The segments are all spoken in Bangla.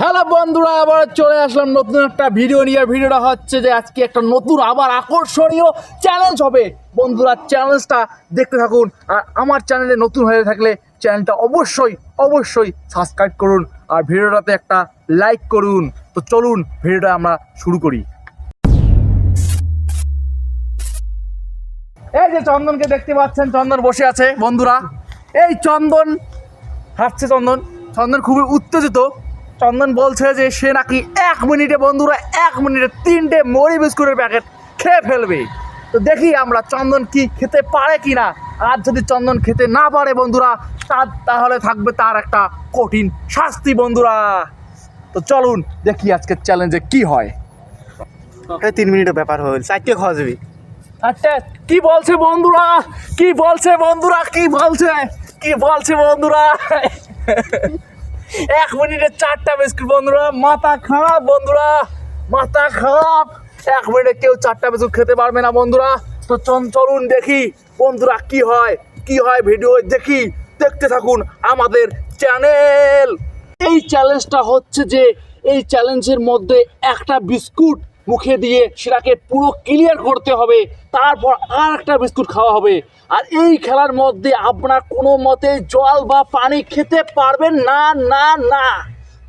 হ্যালো বন্ধুরা, আবার চলে আসলাম নতুন একটা ভিডিও নিয়ে। ভিডিওটা হচ্ছে যে আজকে একটা নতুন, আবার আকর্ষণীয় চ্যালেঞ্জ হবে। বন্ধুরা চ্যালেঞ্জটা দেখতে থাকুন। আর আমার চ্যানেলে নতুন হয়ে থাকলে চ্যানেলটা অবশ্যই অবশ্যই সাবস্ক্রাইব করুন। আর ভিডিওটাতে একটা লাইক করুন। তো চলুন, ভিডিওটা আমরা শুরু করি। এই যে চন্দনকে দেখতে পাচ্ছেন, চন্দন বসে আছে। বন্ধুরা, এই চন্দন, হাসছে চন্দন। চন্দন খুবই উত্তেজিত। চন্দন বলছে যে সে নাকি এক মিনিটে বন্ধুরা এক মিনিটে তিনটে মরি বিস্কুটের প্যাকেট খেয়ে ফেলবে। তো দেখি আমরা চন্দন কি খেতে পারে কি না আর যদি চন্দন খেতে না পারে বন্ধুরা তার তাহলে থাকবে তার একটা কঠিন শাস্তি বন্ধুরা। তো চলুন দেখি আজকের চ্যালেঞ্জে কি হয়। এই তিন মিনিটের ব্যাপার হল চারটে খাওয়া যাবে। আচ্ছা কি বলছে বন্ধুরা? কি বলছে বন্ধুরা? কি বলছে? কি বলছে বন্ধুরা? এক মিনিটে চারটা বিস্কুট, বন্ধুরা। মাথা খারাপ, বন্ধুরা। মাথা খারাপ। এক মিনিটে কেউ চারটা বিস্কুট খেতে পারবে না, বন্ধুরা। তো চল চলুন দেখি, বন্ধুরা, কি হয়? কি হয় ভিডিও দেখি। দেখতে থাকুন আমাদের চ্যানেল। এই চ্যালেঞ্জটা হচ্ছে যে, এই চ্যালেঞ্জের মধ্যে একটা বিস্কুট মুখে দিয়ে সেটাকে পুরো ক্লিয়ার করতে হবে তারপর আর একটা বিস্কুট খাওয়া হবে। আর এই খেলার মধ্যে আপনার কোনো মতে জল বা পানি খেতে পারবেন না না না।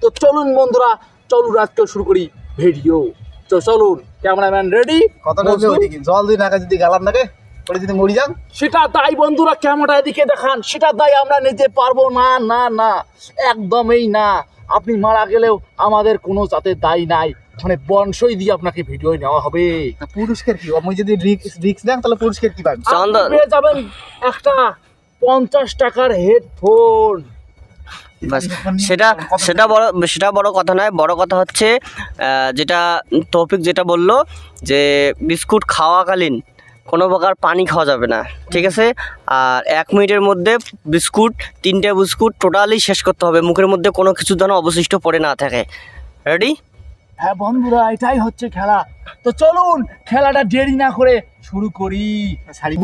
তো চলুন বন্ধুরা চলুন আজকে শুরু করি ভিডিও তো চলুন ক্যামেরাম্যান রেডি জল দুই নাকা যদি গালার নাকে পরে যদি মরি যান। সেটা দায় বন্ধুরা ক্যামেরা এদিকে দেখান। সেটা দায় আমরা নিতে পারব না না না। একদমই না। আপনি মারা গেলেও আমাদের কোনো যাতে দায় নাই। মানে বংশই দিয়ে আপনাকে ভিডিও নেওয়া হবে। তা পুরস্কার কি? আমি যদি রিক্স রিক্স নেন তাহলে পুরস্কার কি পাবেন? আপনি পেয়ে যাবেন একটা পঞ্চাশ টাকার হেডফোন। সেটা সেটা বড় সেটা বড় কথা নয় বড় কথা হচ্ছে যেটা টপিক যেটা বলল যে বিস্কুট খাওয়াকালীন কোনো প্রকার পানি খাওয়া যাবে না ঠিক আছে? আর এক মিনিটের মধ্যে বিস্কুট তিনটে বিস্কুট টোটালি শেষ করতে হবে। মুখের মধ্যে কোনো কিছু যেন অবশিষ্ট পড়ে না থাকে। রেডি হ্যাঁ বন্ধুরা এটাই হচ্ছে খেলা। তো চলুন খেলাটা দেরি না করে শুরু করি।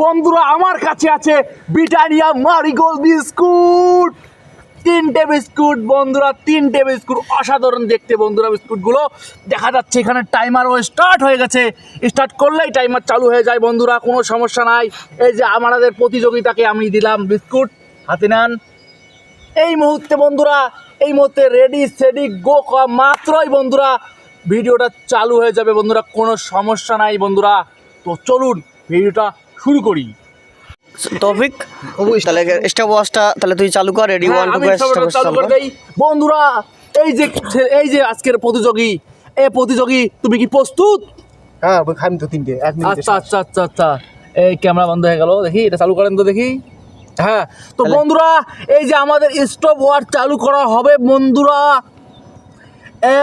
বন্ধুরা আমার কাছে আছে ব্রিটানিয়া মারিগোল্ড বিস্কুট। তিনটে বিস্কুট বন্ধুরা তিনটে বিস্কুট। অসাধারণ দেখতে বন্ধুরা বিস্কুটগুলো। দেখা যাচ্ছে এখানে টাইমারও স্টার্ট হয়ে গেছে। স্টার্ট করলেই টাইমার চালু হয়ে যায় বন্ধুরা কোনো সমস্যা নাই। এই যে আমাদের প্রতিযোগিতাকে আমি দিলাম বিস্কুট হাতে নেন। এই মুহূর্তে বন্ধুরা এই মুহূর্তে রেডি সেডি গো মাত্রই বন্ধুরা ভিডিওটা চালু হয়ে যাবে বন্ধুরা কোনো সমস্যা নাই বন্ধুরা। তো চলুন ভিডিওটা শুরু করি। তাহলে স্টপ ওয়াচটা তাহলে তুই চালু কর রেডি ওয়ান টু চালু করে দেই। বন্ধুরা এই যে এই যে আজকের প্রতিযোগী এই প্রতিযোগী তুমি কি প্রস্তুত? হ্যাঁ ওই তো তিনটে এক মিনিট আচ্ছা আচ্ছা আচ্ছা আচ্ছা। এই ক্যামেরা বন্ধ হয়ে গেল দেখি এটা চালু করেন তো দেখি। হ্যাঁ তো বন্ধুরা এই যে আমাদের স্টপ ওয়াচ চালু করা হবে বন্ধুরা।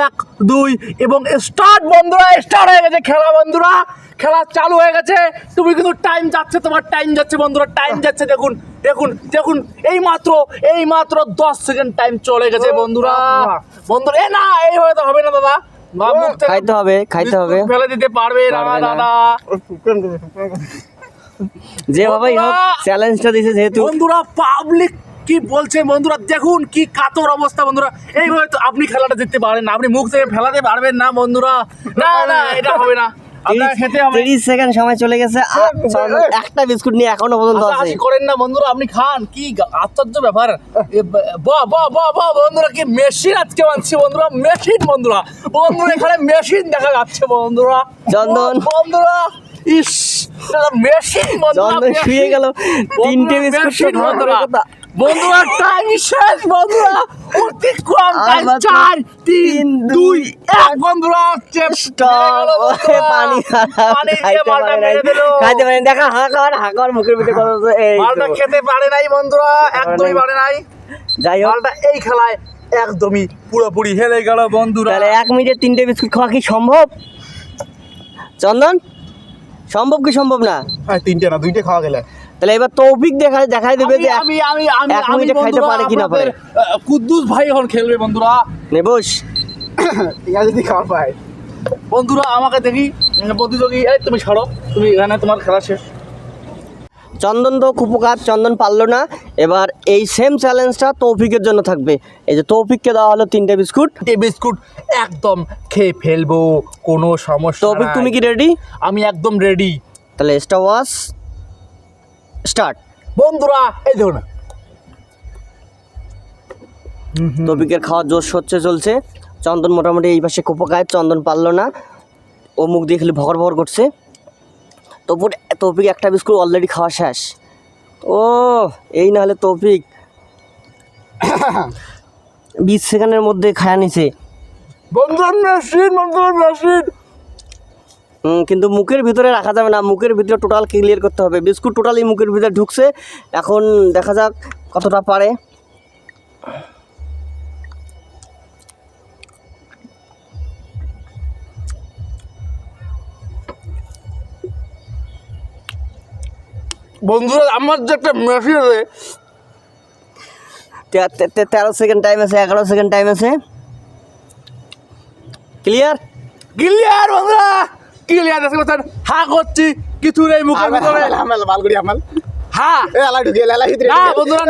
এক দুই এবং স্টার্ট বন্ধুরা স্টার্ট হয়ে গেছে খেলা বন্ধুরা। খেলা চালু হয়ে গেছে। তুমি কিন্তু টাইম যাচ্ছে তোমার টাইম যাচ্ছে বন্ধুরা টাইম যাচ্ছে। দেখুন দেখুন দেখুন এই মাত্র এই মাত্র দশ সেকেন্ড টাইম চলে গেছে বন্ধুরা। বন্ধুরা এ না এই হয়ে তো হবে না দাদা। খাইতে হবে খাইতে হবে। ফেলে দিতে পারবে না দাদা। যেভাবেই হোক বন্ধুরা! চ্যালেঞ্জটা দিয়েছে যেহেতু। বন্ধুরা পাবলিক কি বলছে বন্ধুরা? দেখুন কি কাতর অবস্থা বন্ধুরা। এইভাবে তো আপনি খেলাটা জিততে পারেন না। আপনি মুখ থেকে ফেলাতে পারবেন না বন্ধুরা। না না এটা হবে না। তিরিশ সেকেন্ড সময় চলে গেছে। আর একটা বিস্কুট নিয়ে এখনও পর্যন্ত আছে। করেন না বন্ধুরা আপনি খান। কি আশ্চর্য ব্যাপার। বাহ বাহ বাহ বাহ বন্ধুরা কি মেশিন আজকে মানছি বন্ধুরা। মেশিন বন্ধুরা। বন্ধুরা এখানে মেশিন দেখা যাচ্ছে বন্ধুরা। চন্দন। বন্ধুরা ইস মেশিন বন্ধুরা শুয়ে গেল। তিনটে বিস্কুট বন্ধুরা। বন্ধুরা টাইম শেষ বন্ধুরা। টাইম চার তিন দুই এক। বন্ধুরা! ওরে পানি খাইতে পারে। দেখা হাঁকর হাঁকর মুখের ভিতরে কথা এই মালটা খেতে পারে নাই বন্ধুরা। একদমই পারে নাই। যাই হোক। মালটা এই খেলায় একদমই পুরোপুরি হেলে গেল বন্ধুরা। তাহলে এক মিনিটে তিনটে বিস্কুট খাওয়া কি সম্ভব? চন্দন সম্ভব কি সম্ভব না? হ্যাঁ তিনটে না দুইটা খাওয়া গেলে। তাহলে এবার তৌফিক দেখা দেখাই দেবে যে আমি আমি আমি এক আমি মিনিটে খাইতে পারে কি না পারে। কুদ্দুস ভাই এখন খেলবে বন্ধুরা। নেবস। ইয়া যদি খাওয়া পায়। বন্ধুরা আমাকে দেখি প্রতিযোগী এই তুমি ছাড়ো তুমি এখানে তোমার খেলা শেষ। চন্দন তো কুপকার চন্দন পারল না। এবার এই সেম চ্যালেঞ্জটা তৌফিকের জন্য থাকবে। এই যে তৌফিককে দেওয়া হলো তিনটে বিস্কুট। এই বিস্কুট একদম খেয়ে ফেলব কোনো সমস্যা তৌফিক তুমি কি রেডি আমি একদম রেডি তাহলে স্টার ওয়াশ স্টার্ট। বন্ধুরা এই দেখুন। তৌফিকের খাওয়ার জোশ হচ্ছে চলছে। চন্দন মোটামুটি এই পাশে কুপকায় চন্দন পারল না। ও মুখ দিয়ে খালি ভগর ভগর করছে। তবু তৌফিক একটা বিস্কুট অলরেডি খাওয়া শেষ। ও এই না হলে তৌফিক। বিশ সেকেন্ডের মধ্যে খায়া নিছে। বন্ধুরা মেশিন বন্ধুরা মেশিন কিন্তু মুখের ভিতরে রাখা যাবে না। মুখের ভিতরে টোটাল ক্লিয়ার করতে হবে। বিস্কুট টোটালি মুখের ভিতরে ঢুকছে। এখন দেখা যাক কতটা পারে। বন্ধুরা আমার যে একটা মেশিন আছে। তেরো সেকেন্ড টাইম আছে এগারো সেকেন্ড টাইম আছে। ক্লিয়ার ক্লিয়ার বন্ধুরা! ক্লিয়ার আছে কথা? হা করছি কিছু নেই মুখের ভিতরে হামেল বালগুড়ি হামেল বন্ধুরা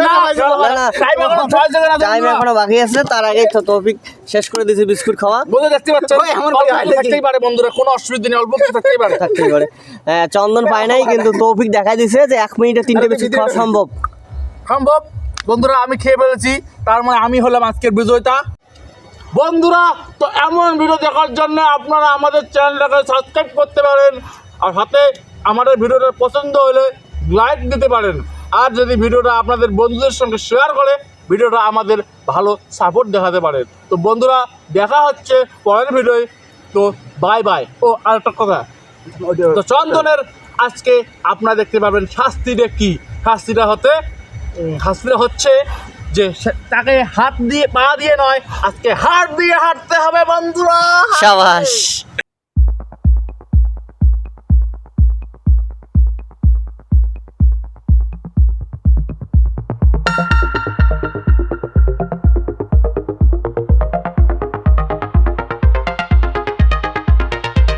তার আগে শেষ করে দিয়েছে বিস্কুট খাওয়া। দেখতে পাচ্ছেন পারে কোনো অসুবিধা নেই অল্প থাকতেই পারে। থাকতেই পারে। হ্যাঁ, চন্দন পায় নাই কিন্তু তৌফিক দেখাই দিছে যে এক মিনিটে তিনটে বিস্কুট খাওয়া সম্ভব। সম্ভব? বন্ধুরা আমি খেয়ে ফেলেছি তার মানে আমি হলাম আজকের বিজয়তা। বন্ধুরা, তো এমন ভিডিও দেখার জন্য আপনারা আমাদের চ্যানেলটাকে সাবস্ক্রাইব করতে পারেন, আর সাথে আমাদের ভিডিওটা পছন্দ হলে লাইক দিতে পারেন। আর যদি ভিডিওটা আপনাদের বন্ধুদের সঙ্গে শেয়ার করে, ভিডিওটা আমাদের ভালো সাপোর্ট দেখাতে পারেন। তো বন্ধুরা, দেখা হচ্ছে পরের ভিডিওয় তো বাই বাই ও, আর একটা কথা। তো চন্দনের আজকে আপনারা দেখতে পাবেন শাস্তিটা কি? শাস্তিটা হতে শাস্তিটা হচ্ছে যে তাকে হাত দিয়ে পা দিয়ে নয় আজকে হাত দিয়ে হাঁটতে হবে বন্ধুরা। সাবাস।